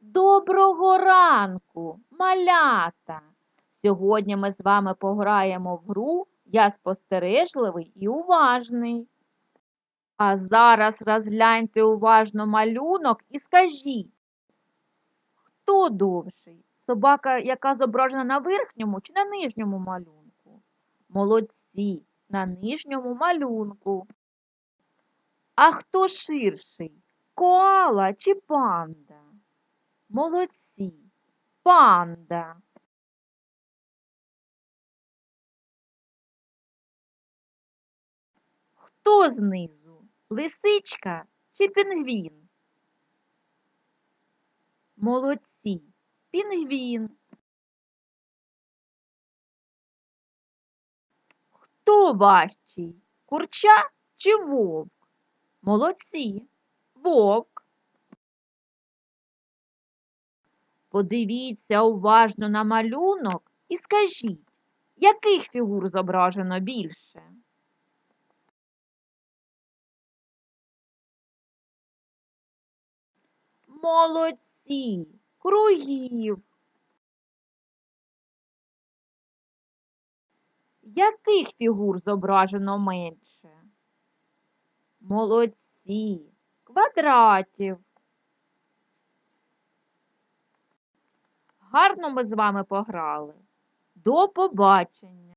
Доброго ранку, малята! Сьогодні ми з вами пограємо в гру Я спостережливий і уважний. А зараз розгляньте уважно малюнок і скажіть, хто довший? Собака, яка зображена на верхньому чи на нижньому малюнку? Молодці, на нижньому малюнку. А хто ширший? Коала чи панда? Молодці, панда. Хто знизу? Лисичка чи пінгвін? Молодці, пінгвін. Хто важчий? Курча чи вовк? Молодці, вовк. Подивіться уважно на малюнок і скажіть, яких фігур зображено більше? Молодці, кругів. Яких фігур зображено менше? Молодці, квадратів. Гарно ми з вами пограли. До побачення!